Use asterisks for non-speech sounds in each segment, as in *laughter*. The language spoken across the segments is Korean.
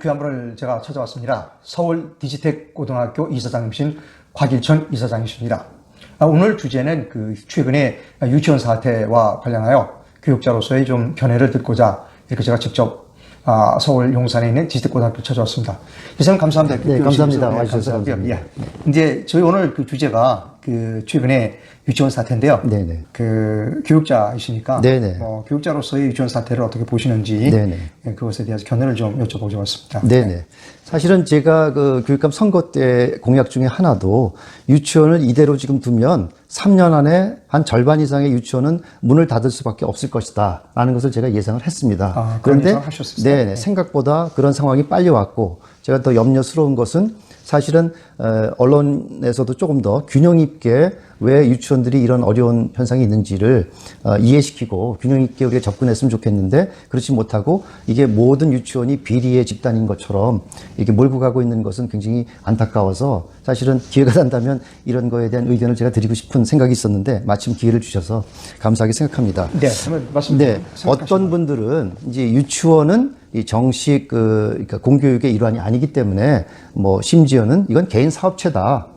그한 분을 제가 찾아왔습니다. 서울 디지텍 고등학교 이사장이신 곽일천 이사장이십니다. 아, 오늘 주제는 그 최근에 유치원 사태와 관련하여 교육자로서의 좀 견해를 듣고자 이렇게 제가 직접 아, 서울 용산에 있는 디지텍 고등학교 찾아왔습니다. 이사님 감사합니다. 네, 감사합니다. 네, 와주셔서 감사하고요. 예. 이제 저희 오늘 그 주제가 그 최근에 유치원 사태인데요. 네네. 그 교육자이시니까 네네. 뭐 교육자로서의 유치원 사태를 어떻게 보시는지 네네. 예, 그것에 대해서 견해를 좀 여쭤보고 왔습니다. 네네. 사실은 제가 그 교육감 선거 때 공약 중에 하나도 유치원을 이대로 지금 두면 3년 안에 한 절반 이상의 유치원은 문을 닫을 수밖에 없을 것이다. 라는 것을 제가 예상을 했습니다. 아, 그런 그런데 하셨었어요? 네네. 생각보다 그런 상황이 빨리 왔고 제가 더 염려스러운 것은 사실은 어, 언론에서도 조금 더 균형 있게 왜 유치원들이 이런 어려운 현상이 있는지를 어, 이해시키고 균형 있게 우리가 접근했으면 좋겠는데 그렇지 못하고 이게 모든 유치원이 비리의 집단인 것처럼 이렇게 몰고 가고 있는 것은 굉장히 안타까워서 사실은 기회가 된다면 이런 거에 대한 의견을 제가 드리고 싶은 생각이 있었는데 마침 기회를 주셔서 감사하게 생각합니다. 네, 말씀 네, 어떤 분들은 이제 유치원은 이 정식 그 그러니까 공교육의 일환이 아니기 때문에 뭐 심지어는 이건 개인 사업체다.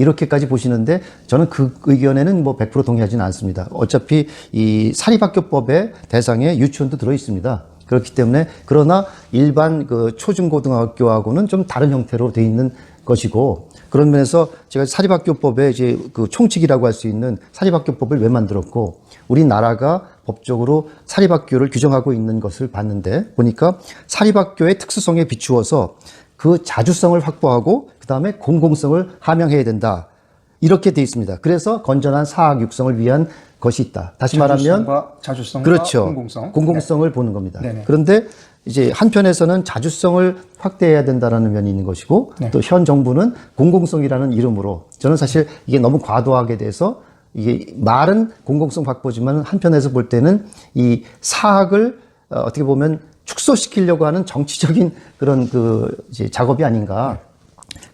이렇게까지 보시는데 저는 그 의견에는 뭐 100% 동의하지는 않습니다. 어차피 이 사립학교법의 대상에 유치원도 들어 있습니다. 그렇기 때문에 그러나 일반 그 초중고등학교하고는 좀 다른 형태로 돼 있는 것이고 그런 면에서 제가 사립학교법에 이제 그 총칙이라고 할 수 있는 사립학교법을 왜 만들었고 우리나라가 법적으로 사립학교를 규정하고 있는 것을 봤는데 보니까 사립학교의 특수성에 비추어서 그 자주성을 확보하고 그 다음에 공공성을 함양해야 된다. 이렇게 돼 있습니다. 그래서 건전한 사학 육성을 위한 것이 있다. 다시 말하면 자주성과 자주성과 그렇죠. 공공성. 공공성을 보는 겁니다. 네네. 그런데 이제 한편에서는 자주성을 확대해야 된다라는 면이 있는 것이고 네. 또현 정부는 공공성이라는 이름으로 저는 사실 이게 너무 과도하게 돼서 이게 말은 공공성 확보지만 한편에서 볼 때는 이 사학을 어, 어떻게 보면 축소시키려고 하는 정치적인 그런 그 이제 작업이 아닌가.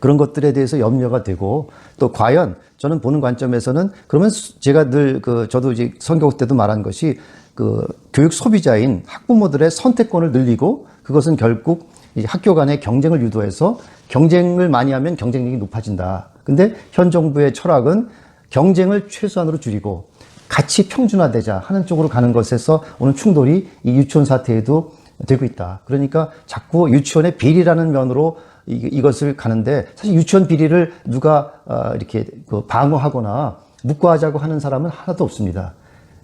그런 것들에 대해서 염려가 되고 또 과연 저는 보는 관점에서는 그러면 수- 제가 늘 그 저도 이제 선거 때도 말한 것이 그 교육 소비자인 학부모들의 선택권을 늘리고 그것은 결국 이 학교 간의 경쟁을 유도해서 경쟁을 많이 하면 경쟁력이 높아진다. 근데 현 정부의 철학은 경쟁을 최소한으로 줄이고 같이 평준화되자 하는 쪽으로 가는 것에서 오는 충돌이 이 유치원 사태에도 되고 있다. 그러니까 자꾸 유치원의 비리라는 면으로 이, 이것을 가는데 사실 유치원 비리를 누가 어, 이렇게 그 방어하거나 묵과하자고 하는 사람은 하나도 없습니다.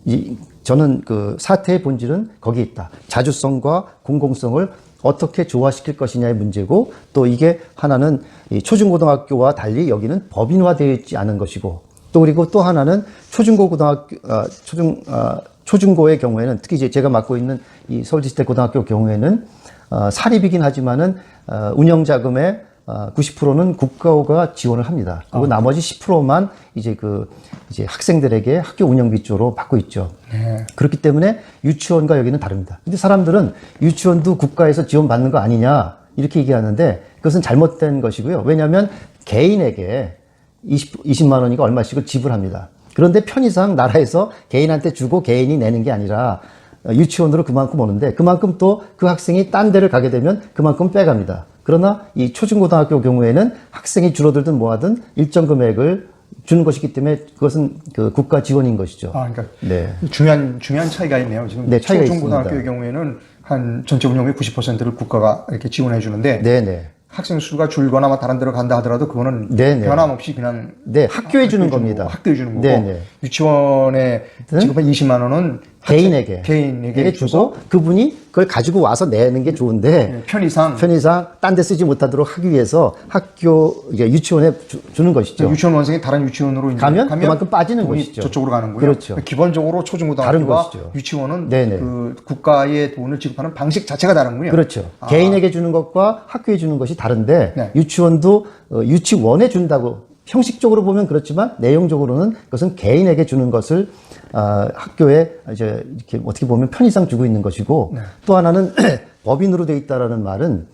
이, 저는 그 사태의 본질은 거기에 있다. 자주성과 공공성을 어떻게 조화시킬 것이냐의 문제고 또 이게 하나는 이 초중고등학교와 달리 여기는 법인화되어 있지 않은 것이고 또 그리고 또 하나는 초중고 고등학교 아, 초중 아, 초중고의 경우에는 특히 이제 제가 맡고 있는 이 서울지스텍 고등학교 경우에는 어, 사립이긴 하지만은 어, 운영 자금의 어, 90%는 국가가 지원을 합니다. 그리고 나머지 10%만 이제 그 이제 학생들에게 학교 운영비 쪽으로 받고 있죠. 네. 그렇기 때문에 유치원과 여기는 다릅니다. 근데 사람들은 유치원도 국가에서 지원받는 거 아니냐 이렇게 얘기하는데 그것은 잘못된 것이고요. 왜냐하면 개인에게 20, 20만 원이가 얼마씩을 지불합니다. 그런데 편의상 나라에서 개인한테 주고 개인이 내는 게 아니라 어, 유치원으로 그만큼 오는데 그만큼 또 그 학생이 딴 데를 가게 되면 그만큼 빼갑니다. 그러나 이 초중고등학교 경우에는 학생이 줄어들든 뭐하든 일정 금액을 주는 것이기 때문에 그것은 그 국가 지원인 것이죠. 아, 그러니까 네. 중요한 중요한 차이가 있네요. 지금 네, 차이가 초중고등학교의. 경우에는 한 전체 운영비 90%를 국가가 이렇게 지원해 주는데 네네. 학생 수가 줄거나 뭐 다른 데로 간다 하더라도 그거는 네네. 변함없이 그냥 네, 학교에 주는 겁니다. 학교에 주는 거고 네네. 유치원에 지금 20만 원은 개인에게 개인에게 예, 주고 그분이 그걸 가지고 와서 내는 게 좋은데 예, 편의상 편의상 딴 데 쓰지 못하도록 하기 위해서 학교 유치원에 주, 는 것이죠. 유치원 원생이 다른 유치원으로 이제 가면 그만큼 빠지는 것이죠. 저쪽으로 가는 거예요. 그렇죠. 기본적으로 초중고등학교와. 유치원은 네네. 그 국가의 돈을 지급하는 방식 자체가 다른군요. 그렇죠. 개인에게 주는 것과 학교에 주는 것이 다른데 아. 네. 유치원도 어, 유치원에 준다고 형식적으로 보면 그렇지만 내용적으로는 그것은 개인에게 주는 것을 아, 학교에 이제 이렇게 어떻게 보면 편의상 주고 있는 것이고 네. 또 하나는 *clears throat* 법인으로 돼 있다라는 말은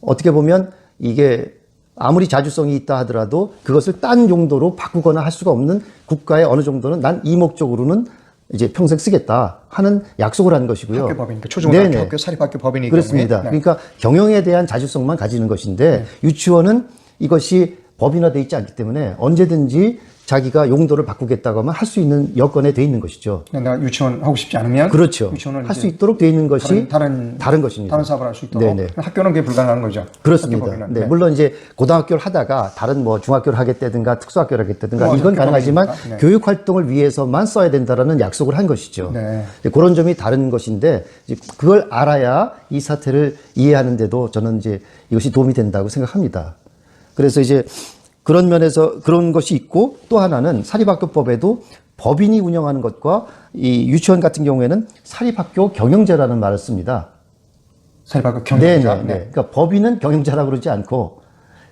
어떻게 보면 이게 아무리 자주성이 있다 하더라도 그것을 딴 용도로 바꾸거나 할 수가 없는 국가의 어느 정도는 난 이 목적으로는 이제 평생 쓰겠다 하는 약속을 한 것이고요. 학교 법이니까 초중고등학교 네네. 학교 사립학교 법인이 그렇습니다. 네. 그러니까 경영에 대한 자주성만 가지는 것인데 유치원은 이것이 법인화돼 있지 않기 때문에 언제든지 자기가 용도를 바꾸겠다고 하면 할 수 있는 여건에 돼 있는 것이죠. 내가 유치원 하고 싶지 않으면 그렇죠. 유치원을 할 수 있도록 돼 있는 것이 다른 다른 것입니다. 다른 사업을 할 수 있도록 네네. 학교는 그게 불가능한 거죠. 그렇습니다. 법인은. 네, 물론 이제 고등학교를 하다가 다른 뭐 중학교를 하겠다든가 특수학교를 하겠다든가 뭐 이건 가능하지만. 네. 교육 활동을 위해서만 써야 된다라는 약속을 한 것이죠. 네. 그런 점이 다른 것인데 그걸 알아야 이 사태를 이해하는데도 저는 이제 이것이 도움이 된다고 생각합니다. 그래서 이제 그런 면에서 그런 것이 있고 또 하나는 사립학교법에도 법인이 운영하는 것과 이 유치원 같은 경우에는 사립학교 경영제라는 말을 씁니다. 사립학교 네, 경영자. 네, 네. 그러니까 법인은 경영자라고 그러지 않고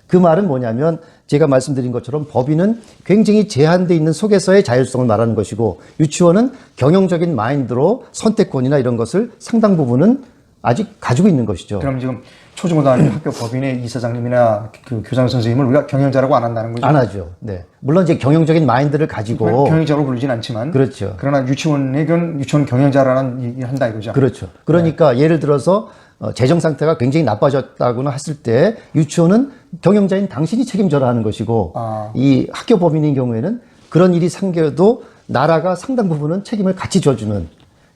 그 말은 뭐냐면 제가 말씀드린 것처럼 법인은 굉장히 제한돼 있는 속에서의 자율성을 말하는 것이고 유치원은 경영적인 마인드로 선택권이나 이런 것을 상당 부분은 아직 가지고 있는 것이죠. 그럼 지금 초중고등학교 학교 법인의 이사장님이나 그 교장 선생님을 우리가 경영자라고 안 한다는 거죠. 안 하죠. 네. 물론 이제 경영적인 마인드를 가지고 경영자로 부르진 않지만 그렇죠. 그러나 유치원에겐 유치원 경영자라는 얘기를 한다 이거죠. 그렇죠. 그러니까 예를 들어서 어, 재정 상태가 굉장히 나빠졌다거나 했을 때 유치원은 경영자인 당신이 책임져라 하는 것이고 아. 이 학교 법인인 경우에는 그런 일이 생겨도 나라가 상당 부분은 책임을 같이 져주는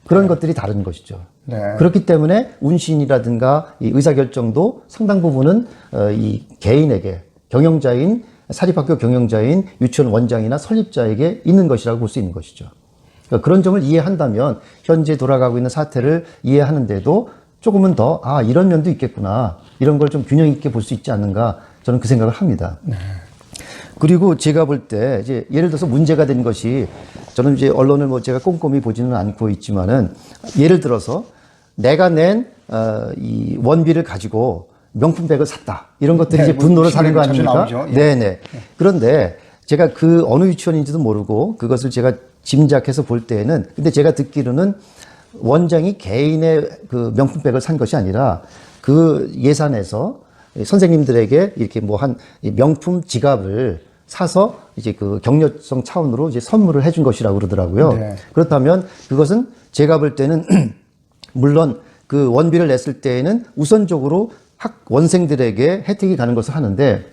그런 것들이 다른 것이죠. 네. 그렇기 때문에 운신이라든가 이 의사결정도 상당 부분은 어, 이 개인에게 경영자인 사립학교 경영자인 유치원 원장이나 설립자에게 있는 것이라고 볼 수 있는 것이죠. 그러니까 그런 점을 이해한다면 현재 돌아가고 있는 사태를 이해하는데도 조금은 더, 아, 이런 면도 있겠구나. 이런 걸 좀 균형 있게 볼 수 있지 않는가. 저는 그 생각을 합니다. 그리고 제가 볼 때, 이제 예를 들어서 문제가 된 것이 저는 이제 언론을 뭐 제가 꼼꼼히 보지는 않고 있지만은 예를 들어서 내가 낸, 어, 이 원비를 가지고 명품백을 샀다. 이런 것들이 네, 이제 뭐 분노를 사는 거 아닙니까? 예. 네네. 그런데 제가 그 어느 유치원인지도 모르고 그것을 제가 짐작해서 볼 때에는 근데 제가 듣기로는 원장이 개인의 그 명품백을 산 것이 아니라 그 예산에서 선생님들에게 이렇게 뭐 한 명품 지갑을 사서 이제 그 격려성 차원으로 이제 선물을 해준 것이라고 그러더라고요. 네. 그렇다면 그것은 제가 볼 때는 *clears throat* 물론 그 원비를 냈을 때에는 우선적으로 학 원생들에게 혜택이 가는 것을 하는데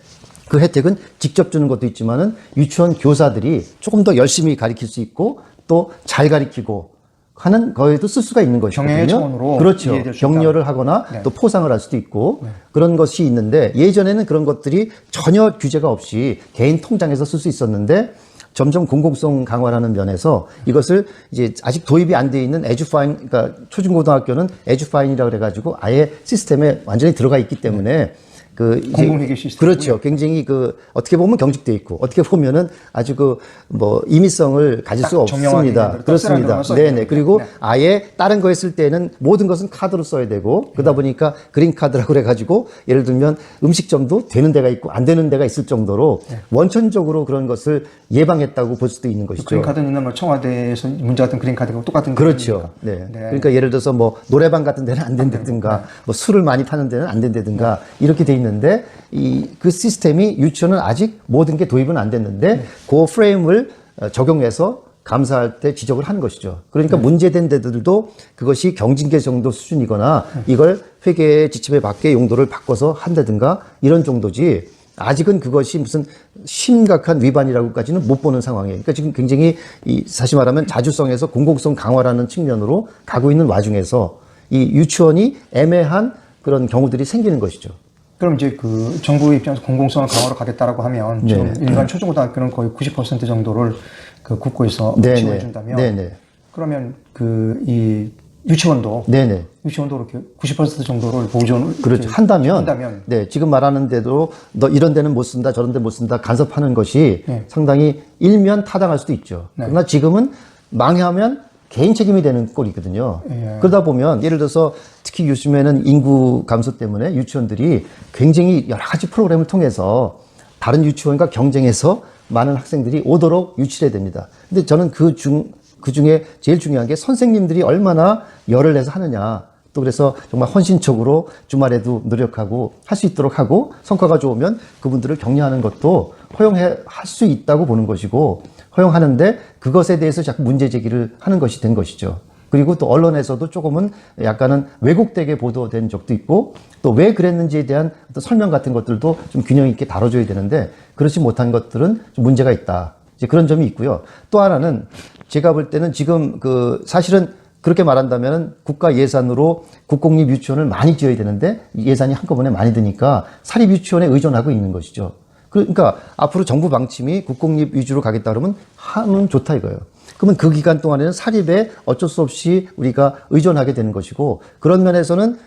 그 혜택은 직접 주는 것도 있지만은 유치원 교사들이 조금 더 열심히 가르칠 수 있고 또 잘 가르치고 하는 거에도 쓸 수가 있는 것이거든요. 경영의 차원으로 그렇죠. 격려를 하거나 네. 또 포상을 할 수도 있고 그런 것이 있는데 예전에는 그런 것들이 전혀 규제가 없이 개인 통장에서 쓸 수 있었는데 점점 공공성 강화라는 면에서 이것을 이제 아직 도입이 안 돼 있는 에듀파인 그러니까 초중고등학교는 에듀파인이라고 그래 가지고 아예 시스템에 완전히 들어가 있기 때문에 그 이제 공공회계 시스템이군요. 그렇죠. 굉장히 그 어떻게 보면 경직돼 있고 어떻게 보면은 아주 그 뭐 임의성을 가질 딱수 없습니다. 그렇습니다. 네네. 그리고 됩니다. 아예 다른 거 했을 때는 모든 것은 카드로 써야 되고 그러다 보니까 그린 카드라고 그래가지고 예를 들면 음식점도 되는 데가 있고 안 되는 데가 있을 정도로 원천적으로 그런 것을 예방했다고 볼 수도 있는 것이죠. 그린 카드 있는 뭐 청와대에서 문제 같은 그린 카드가 똑같은 그렇죠. 네. 네. 그러니까 예를 들어서 뭐 노래방 같은 데는 안 된다든가 뭐 술을 많이 파는 데는 안 된다든가 이렇게 돼 있는 데 이 그 시스템이 유치원은 아직 모든 게 도입은 안 됐는데 그 프레임을 어, 적용해서 감사할 때 지적을 한 것이죠. 그러니까 문제된 데들도 그것이 경징계 정도 수준이거나 이걸 회계 지침에 밖에 용도를 바꿔서 한다든가 이런 정도지 아직은 그것이 무슨 심각한 위반이라고까지는 못 보는 상황이에요. 그러니까 지금 굉장히 이 사실 말하면 자주성에서 공공성 강화라는 측면으로 가고 있는 와중에서 이 유치원이 애매한 그런 경우들이 생기는 것이죠. 그럼 이제 그 정부 입장에서 공공성을 강화로 가겠다라고 하면 지금 네. 일반 초중고등학교는 거의 90% 정도를 그 국고에서 네네. 지원해 준다면 네네. 그러면 그 이 유치원도 네네. 유치원도 이렇게 90% 정도를 보존을 그렇죠. 한다면, 한다면 네, 지금 말하는 데도 너 이런 데는 못 쓴다, 저런 데 못 쓴다 간섭하는 것이 네. 상당히 일면 타당할 수도 있죠. 네. 그러나 지금은 망하면 개인 책임이 되는 꼴이거든요. 예. 그러다 보면 예를 들어서 특히 요즘에는 인구 감소 때문에 유치원들이 굉장히 여러 가지 프로그램을 통해서 다른 유치원과 경쟁해서 많은 학생들이 오도록 유치해야 됩니다. 근데 저는 그 중, 그 중에 제일 중요한 게 선생님들이 얼마나 열을 내서 하느냐. 또 그래서 정말 헌신적으로 주말에도 노력하고 할 수 있도록 하고 성과가 좋으면 그분들을 격려하는 것도 허용해 할 수 있다고 보는 것이고 허용하는데 그것에 대해서 자꾸 문제 제기를 하는 것이 된 것이죠. 그리고 또 언론에서도 조금은 약간은 왜곡되게 보도된 적도 있고 또 왜 그랬는지에 대한 어떤 설명 같은 것들도 좀 균형 있게 다뤄줘야 되는데 그렇지 못한 것들은 좀 문제가 있다. 이제 그런 점이 있고요. 또 하나는 제가 볼 때는 지금 그 사실은 그렇게 말한다면은 국가 예산으로 국공립 유치원을 많이 지어야 되는데 예산이 한꺼번에 많이 드니까 사립 유치원에 의존하고 있는 것이죠. 그러니까 앞으로 정부 방침이 국공립 위주로 가겠다 그러면 하면 좋다 이거예요. 그러면 그 기간 동안에는 사립에 어쩔 수 없이 우리가 의존하게 되는 것이고 그런 면에서는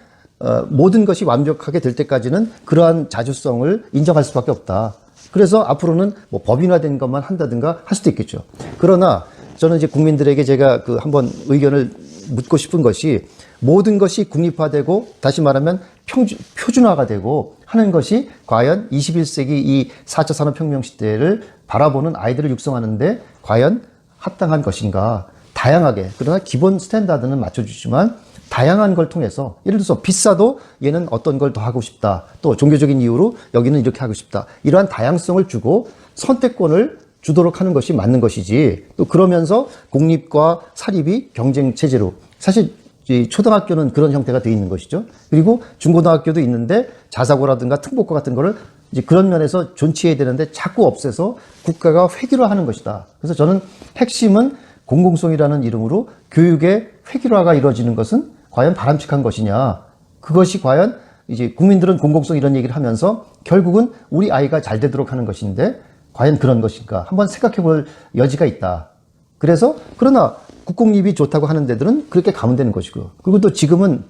어, 모든 것이 완벽하게 될 때까지는 그러한 자주성을 인정할 수밖에 없다. 그래서 앞으로는 뭐 법인화된 것만 한다든가 할 수도 있겠죠. 그러나 저는 이제 국민들에게 제가 그 한번 의견을 묻고 싶은 것이 모든 것이 국립화되고 다시 말하면 평주, 표준화가 되고 하는 것이 과연 21세기 이 4차 산업혁명 시대를 바라보는 아이들을 육성하는데 과연 합당한 것인가. 다양하게. 그러나 기본 스탠다드는 맞춰주지만 다양한 걸 통해서 예를 들어서 비싸도 얘는 어떤 걸 더 하고 싶다. 또 종교적인 이유로 여기는 이렇게 하고 싶다. 이러한 다양성을 주고 선택권을 주도록 하는 것이 맞는 것이지. 또 그러면서 공립과 사립이 경쟁 체제로 사실 이 초등학교는 그런 형태가 되어 있는 것이죠. 그리고 중고등학교도 있는데 자사고라든가 특목고 같은 거를 이제 그런 면에서 존치해야 되는데 자꾸 없애서 국가가 획일화하는 것이다. 그래서 저는 핵심은 공공성이라는 이름으로 교육의 획일화가 이루어지는 것은 과연 바람직한 것이냐. 그것이 과연 이제 국민들은 공공성 이런 얘기를 하면서 결국은 우리 아이가 잘 되도록 하는 것인데 과연 그런 것인가. 한번 생각해 볼 여지가 있다. 그래서 그러나 국공립이 좋다고 하는 데들은 그렇게 가면 되는 것이고 그리고 또 지금은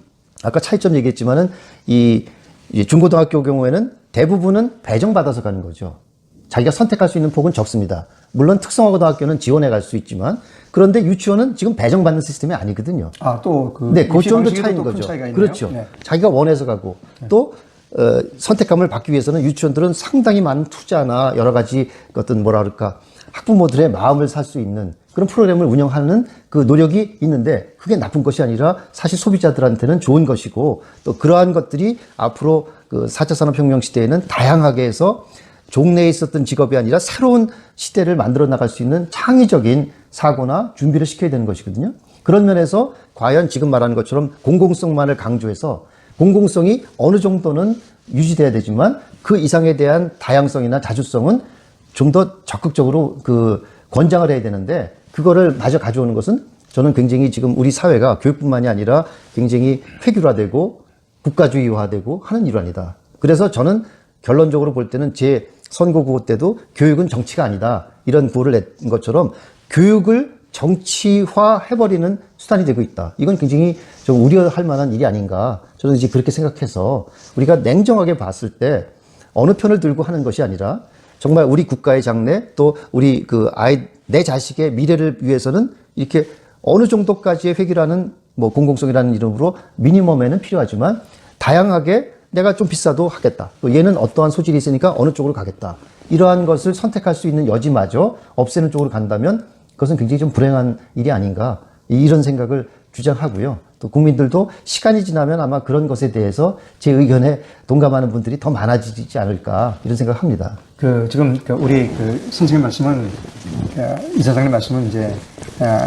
아까 차이점 얘기했지만은 이, 이 중고등학교 경우에는 대부분은 배정받아서 가는 거죠. 자기가 선택할 수 있는 폭은 적습니다. 물론 특성화고등학교는 지원해 갈 수 있지만 그런데 유치원은 지금 배정받는 시스템이 아니거든요. 아, 또 그. 네, 그 정도 차이인 거죠. 그렇죠. 네. 자기가 원해서 가고 또 어, 선택감을 받기 위해서는 유치원들은 상당히 많은 투자나 여러 가지 어떤 뭐라 그럴까 학부모들의 마음을 살 수 있는 그런 프로그램을 운영하는 그 노력이 있는데 그게 나쁜 것이 아니라 사실 소비자들한테는 좋은 것이고 또 그러한 것들이 앞으로 그 4차 산업혁명 시대에는 다양하게 해서 종래에 있었던 직업이 아니라 새로운 시대를 만들어 나갈 수 있는 창의적인 사고나 준비를 시켜야 되는 것이거든요. 그런 면에서 과연 지금 말하는 것처럼 공공성만을 강조해서 공공성이 어느 정도는 유지돼야 되지만 그 이상에 대한 다양성이나 자주성은 좀 더 적극적으로 그 권장을 해야 되는데 그거를 마저 가져오는 것은 저는 굉장히 지금 우리 사회가 교육뿐만이 아니라 굉장히 획일화되고 국가주의화되고 하는 일환이다. 그래서 저는 결론적으로 볼 때는 제 선거 구호 때도 교육은 정치가 아니다. 이런 구호를 낸 것처럼 교육을 정치화 해버리는 수단이 되고 있다. 이건 굉장히 좀 우려할 만한 일이 아닌가. 저는 이제 그렇게 생각해서 우리가 냉정하게 봤을 때 어느 편을 들고 하는 것이 아니라 정말 우리 국가의 장래 또 우리 그 아이 내 자식의 미래를 위해서는 이렇게 어느 정도까지의 획일화는 뭐 공공성이라는 이름으로 미니멈에는 필요하지만 다양하게 내가 좀 비싸도 하겠다. 또 얘는 어떠한 소질이 있으니까 어느 쪽으로 가겠다. 이러한 것을 선택할 수 있는 여지마저 없애는 쪽으로 간다면 그것은 굉장히 좀 불행한 일이 아닌가. 이런 생각을 주장하고요. 또 국민들도 시간이 지나면 아마 그런 것에 대해서 제 의견에 동감하는 분들이 더 많아지지 않을까 이런 생각을 합니다. 그 지금 그 우리 그 선생님 말씀은 어, 이사장님 말씀은 이제 어,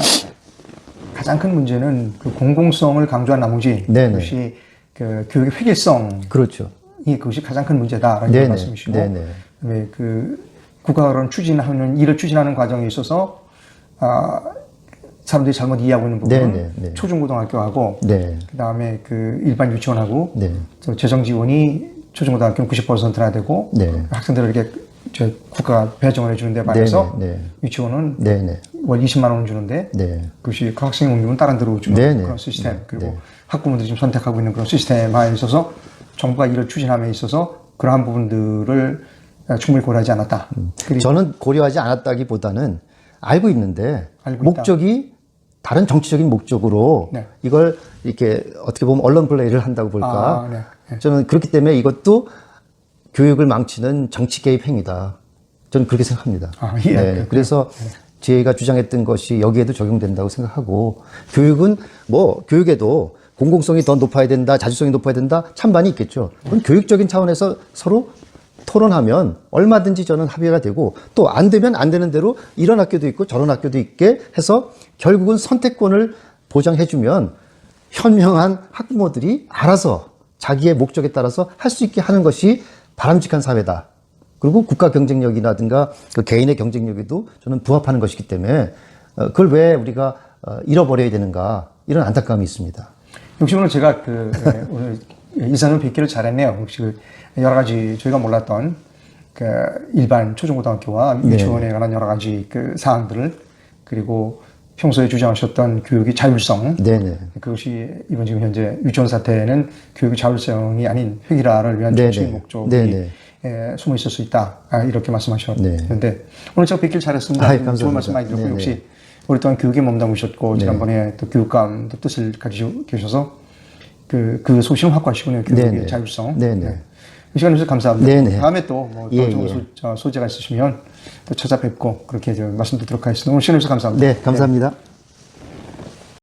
가장 큰 문제는 그 공공성을 강조한 나머지 네네. 그것이 그 교육의 획일성이 그렇죠. 그것이 가장 큰 문제다라는 네네. 말씀이시고 네네. 그 국가가 그런 추진하는 일을 추진하는 과정에 있어서 아 사람들이 잘못 이해하고 있는 부분은 네네. 네. 초중고등학교하고 네. 그다음에 그 일반 유치원하고 네. 저 재정 지원이 초중고등학교는 90%나 되고 네. 학생들에게 저 국가가 배정을 해주는 데 반해서 네, 네, 네. 유치원은 네 네. 월 20만 원 주는데 네. 그것이 그 학생의 운명은 다른 데로 주는 네, 네. 그런 시스템 네, 그리고 네. 학부모들이 지금 선택하고 있는 그런 시스템에 있어서 정부가 이를 추진함에 있어서 그러한 부분들을 충분히 고려하지 않았다. 그리고 저는 고려하지 않았다기보다는 알고 있는데 알고. 목적이 다른 정치적인 목적으로 네. 이걸 이렇게 어떻게 보면 언론 플레이를 한다고 볼까? 아, 네. 네. 저는 그렇기 때문에 이것도 교육을 망치는 정치 개입 행위다. 저는 그렇게 생각합니다. 아, 예. 네, 그래서 제가 주장했던 것이 여기에도 적용된다고 생각하고 교육은 뭐 교육에도 공공성이 더 높아야 된다, 자주성이 높아야 된다, 찬반이 있겠죠. 그건 교육적인 차원에서 서로 토론하면 얼마든지 저는 합의가 되고 또 안 되면 안 되는 대로 이런 학교도 있고 저런 학교도 있게 해서 결국은 선택권을 보장해주면 현명한 학부모들이 알아서 자기의 목적에 따라서 할 수 있게 하는 것이 바람직한 사회다. 그리고 국가 경쟁력이라든가 그 개인의 경쟁력에도 저는 부합하는 것이기 때문에 어, 그걸 왜 우리가 어, 잃어버려야 되는가 이런 안타까움이 있습니다. 역시 오늘 제가 그 예, 오늘 이사님 뵙기를 잘했네요. 혹시 그 여러 가지 저희가 몰랐던 그 일반 초중고등학교와 네. 유치원에 관한 여러 가지 그 사항들을 그리고 평소에 주장하셨던 교육의 자율성 네네. 그것이 이번 지금 현재 유치원 사태는 교육의 자율성이 아닌 획일화를 위한 네네. 정치적 목적이 네네. 예, 숨어 있을 수 있다 아, 이렇게 말씀하셨는데 네. 오늘 제가 뵙길 잘했습니다. 아이, 좋은 감사합니다. 말씀 많이 들었고 네네. 역시 오랫동안 교육에 몸담으셨고 지난번에 또 교육감도 뜻을 가지고 계셔서 그, 그 소신을 확고하시군요. 교육의. 자율성. 네네. 이 시간에 주셔서 감사합니다. 네네. 다음에 또뭐 예, 좋은 예. 소, 저, 소재가 있으시면 또 찾아뵙고 그렇게 저 말씀 드리도록 하겠습니다. 오늘 시간에 주셔서 감사합니다. 네, 감사합니다.